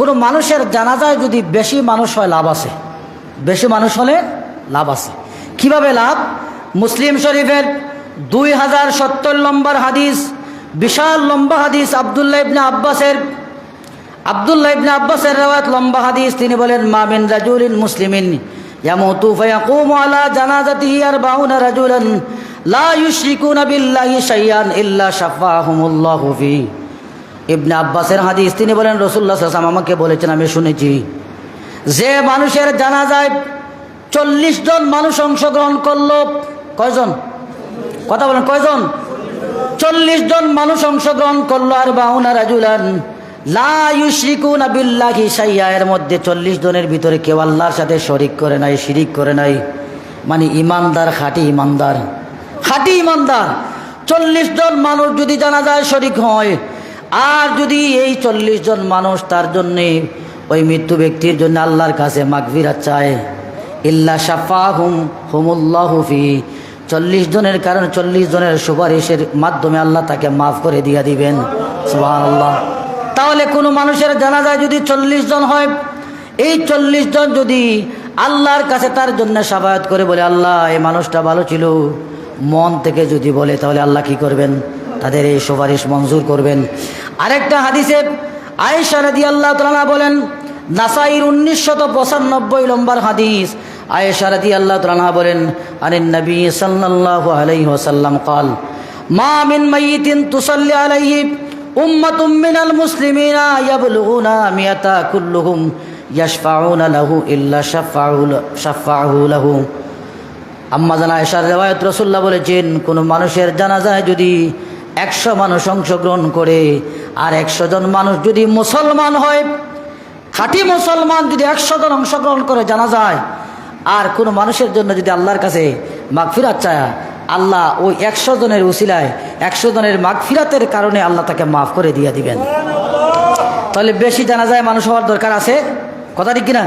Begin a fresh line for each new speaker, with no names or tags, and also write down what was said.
কোনো মানুষের জানাজায় যদি বেশি মানুষ হয়, লাভ আছে। বেশি মানুষ হলে লাভ আছে। কীভাবে লাভ? মুসলিম শরীফের দুই হাজার সত্তর নম্বর হাদিস, বিশাল লম্বা হাদিস, আবদুল্লাহ ইবনে আব্বাসের, আবদুল্লাহ ইবনে আব্বাসের রেওয়াত লম্বা হাদিস। তিনি বলেন, মা মিন রাজুলিন মুসলিমিন ইয়ামুতু ফায়াকুমু আলা লা ইউশরিকুনা ইল্লা ইবনে আব্বাসের হাদিস, তিনি বলেন সাল্লাল্লাহু আলাইহি আমাকে বলেছেন, আমি শুনেছি। যে মানুষের জানাজায় চল্লিশ জন মানুষ অংশগ্রহণ করল, কয়জন? কথা বলেন, কয়জন? চল্লিশ জন মানুষ অংশগ্রহণ করল আর বাউনা রাজুলান এর মধ্যে চল্লিশ জনের ভিতরে কেউ আল্লাহর সাথে শরিক করে নাই, শিরিক করে নাই। মানে ইমানদার, খাঁটি ইমানদার। খাঁটি ইমানদার। চল্লিশ জন মানুষ যদি জানা যায় শরিক হয় আর যদি এই চল্লিশ জন মানুষ তার জন্যে ওই মৃত্যু ব্যক্তির জন্য আল্লাহর কাছে মাগফিরাত চায়, ইল্লা সাফা হুম হুমুল্লাহুফি চল্লিশ জনের কারণে চল্লিশ জনের সুপারিশের মাধ্যমে আল্লাহ তাকে মাফ করে দিয়ে দিবেন। সুবাহ আল্লাহ তাহলে কোনো মানুষের জানা যায় যদি চল্লিশ জন হয়, এই চল্লিশ জন যদি আল্লাহর কাছে তার জন্য সাবায়াত করে বলে, আল্লাহ, এই মানুষটা ভালো ছিল, মন থেকে যদি বলে, তাহলে আল্লাহ কি করবেন? তাদের এই সুপারিশ মঞ্জুর করবেন। আরেকটা হাদিসে আয়েশা রাদি আল্লাহ তালা বলেন, নাসাইর উনিশশত পঁচানব্বই নম্বর হাদিস। আয়েশা রাদি আল্লাহ তালা বলেন আরেন নবী সাল্লাহ আলাই ওসাল্লাম কাল, মা মিন মাইতিন তুসল্লি আলাইহি উম্মাতুম মিনাল মুসলিমিনা ইয়াবলুগুনা মিয়াতা কুল্লুহুম ইয়াশফাউনা লাহু ইল্লা শাফাউল শাফাহু লাহু। আম্মা জানা আয়েশার রেওয়ায়ত রসুল্লাহ বলেছেন, কোনো মানুষের জানাজায় যদি একশো মানুষ অংশগ্রহণ করে আর একশো জন মানুষ যদি মুসলমান হয়, খাঁটি মুসলমান যদি একশো জন অংশগ্রহণ করে জানা যায়, আর কোনো মানুষের জন্য যদি আল্লাহর কাছে মাগফিরাত চায়, আল্লাহ ওই একশো জনের উসিলায় একশো জনের মাগফিরাতের কারণে আল্লাহ তাকে মাফ করে দিয়ে দিবেন। তাহলে বেশি জানা যায় মানুষ হওয়ার দরকার আছে? কথা ঠিক কিনা?